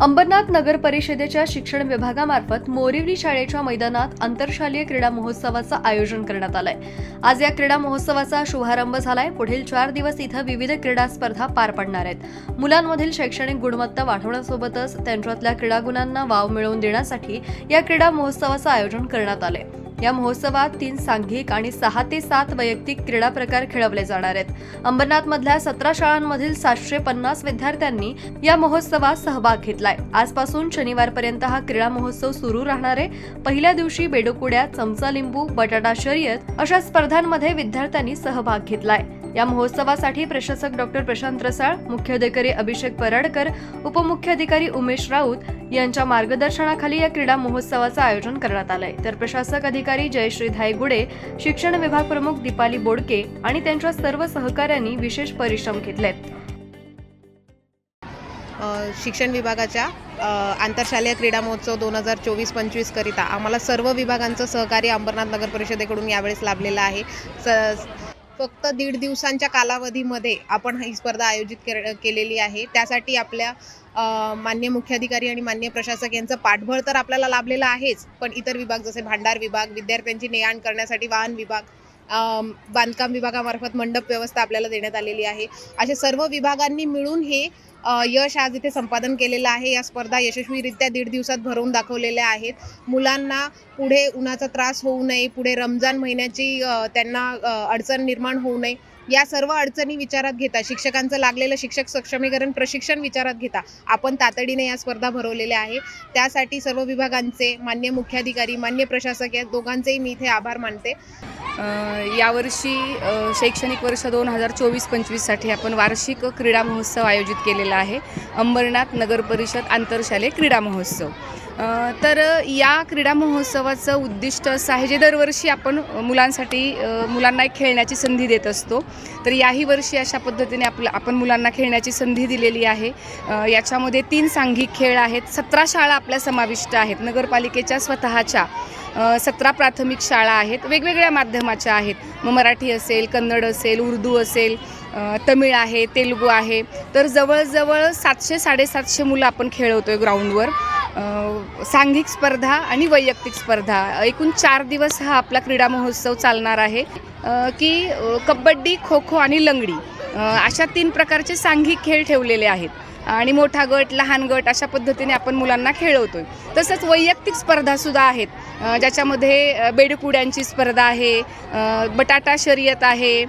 अंबरनाथ नगर परिषदेच्या शिक्षण विभागामार्फत मोरिवली शाळेच्या मैदानात आंतरशालेय क्रीडा महोत्सवाचं आयोजन करण्यात आलंय. आज या क्रीडा महोत्सवाचा शुभारंभ झालाय. पुढील चार दिवस इथं विविध क्रीडा स्पर्धा पार पडणार आहेत. मुलांमधील शैक्षणिक गुणवत्ता वाढवण्यासोबतच त्यांच्यातल्या क्रीडागुणांना वाव मिळवून देण्यासाठी या क्रीडा महोत्सवाचं आयोजन करण्यात आलंय. या महोत्सवात तीन सांघिक आणि सहा ते सात वैयक्तिक क्रीडा प्रकार खेळवले जाणार आहेत. अंबरनाथमधल्या सतरा शाळांमधील सातशे पन्नास विद्यार्थ्यांनी या महोत्सवात सहभाग घेतलाय. आजपासून शनिवारपर्यंत हा क्रीडा महोत्सव सुरू राहणार आहे. पहिल्या दिवशी बेडोकुड्या चमचा लिंबू बटाटा शर्यत अशा स्पर्धांमध्ये विद्यार्थ्यांनी सहभाग घेतलाय. या महोत्सवासाठी प्रशासक डॉक्टर प्रशांत रसाळ मुख्याधिकारी अभिषेक पराडकर उपमुख्याधिकारी उमेश राऊत यांच्या मार्गदर्शनाखाली या क्रीडा महोत्सवाचं आयोजन करण्यात आलंय. तर प्रशासक अधिकारी जयश्री धायगुडे शिक्षण विभाग प्रमुख दीपाली बोडके आणि त्यांच्या सर्व सहकाऱ्यांनी विशेष परिश्रम घेतलेत. शिक्षण विभागाच्या आंतरशालेय क्रीडा महोत्सव दोन हजार चोवीस पंचवीस करिता आम्हाला सर्व विभागांचं सहकार्य अंबरनाथ नगर परिषदेकडून यावेळेस लाभलेलं आहे. स फक्त दीड दिवसांच्या कालावधीमध्ये आपण ही स्पर्धा आयोजित के केलेली आहे. त्यासाठी आपल्या मान्य मुख्याधिकारी आणि मान्य प्रशासक यांचं पाठबळ तर आपल्याला लाभलेलं आहेच. पण इतर विभाग जसे भांडार विभाग विद्यार्थ्यांची ने आण करण्यासाठी वाहन विभाग बांधकाम विभागामार्फत मंडप व्यवस्था आपल्याला देण्यात आलेली आहे. असे सर्व विभागांनी मिळून हे यश आज इथे संपादन केलेलं आहे. या स्पर्धा यशस्वीरित्या दीड दिवसात भरवून दाखवलेल्या आहेत. मुलांना पुढे उन्हाचा त्रास होऊ नये पुढे रमजान महिन्याची त्यांना अडचण निर्माण होऊ नये. या सर्व अडचणी विचारात घेता. शिक्षकांचं लागलेलं शिक्षक सक्षमीकरण प्रशिक्षण विचारात घेता. आपण तातडीने या स्पर्धा भरवलेल्या आहे. त्यासाठी सर्व विभागांचे मान्य मुख्याधिकारी मान्य प्रशासक या दोघांचेही मी इथे आभार मानते. यावर्षी शैक्षणिक वर्ष दोन हजार चोवीस पंचवीससाठी आपण वार्षिक क्रीडा महोत्सव आयोजित केलेला आहे. अंबरनाथ नगर परिषद आंतरशालेय क्रीडा महोत्सव. तर या क्रीडा महोत्सवाचं उद्दिष्ट असं आहे जे दरवर्षी आपण मुलांसाठी मुलांना एक खेळण्याची संधी देत असतो. तर याही वर्षी अशा पद्धतीने आपलं आपण मुलांना खेळण्याची संधी दिलेली आहे. याच्यामध्ये तीन सांघिक खेळ आहेत. सतरा शाळा आपल्या समाविष्ट आहेत. नगरपालिकेच्या स्वतःच्या सतरा प्राथमिक शाळा आहेत. वेगवेगळ्या माध्यमाच्या आहेत. मग मराठी असेल कन्नड असेल उर्दू असेल तमिळ आहे तेलुगू आहे. तर जवळजवळ सातशे साडेसातशे मुलं आपण खेळवतो आहे ग्राउंडवर सांघिक स्पर्धा आणि वैयक्तिक स्पर्धा एकूण चार दिवस हा आपला क्रीडा महोत्सव चालणार आहे. की कबड्डी खो खो आणि लंगडी अशा तीन प्रकारचे सांघिक खेळ ठेवलेले आहेत. आणि मोठा गट लहान गट अशा पद्धतीने आपण मुलांना खेळवतोय. तसंच वैयक्तिक स्पर्धासुद्धा आहेत. ज्याच्यामध्ये बेडकुड्यांची स्पर्धा आहे बटाटा शर्यत आहे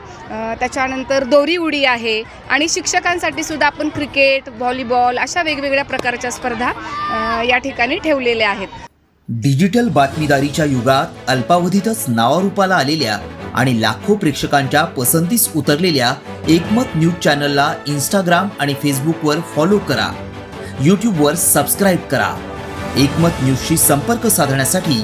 त्याच्यानंतर दोरी उडी आहे आणि शिक्षकांसाठी सुद्धा आपण क्रिकेट व्हॉलीबॉल अशा वेगवेगळ्या प्रकारच्या स्पर्धा या ठिकाणी ठेवलेल्या आहेत. डिजिटल बातमीदारीच्या युगात अल्पावधीतच नावारूपाला आलेल्या आणि लाखो प्रेक्षकांच्या पसंतीस उतरलेल्या एकमत न्यूज चॅनलला इंस्टाग्राम आणि फेसबुकवर फॉलो करा. यूट्यूबवर सबस्क्राईब करा. एकमत न्यूजशी संपर्क साधण्यासाठी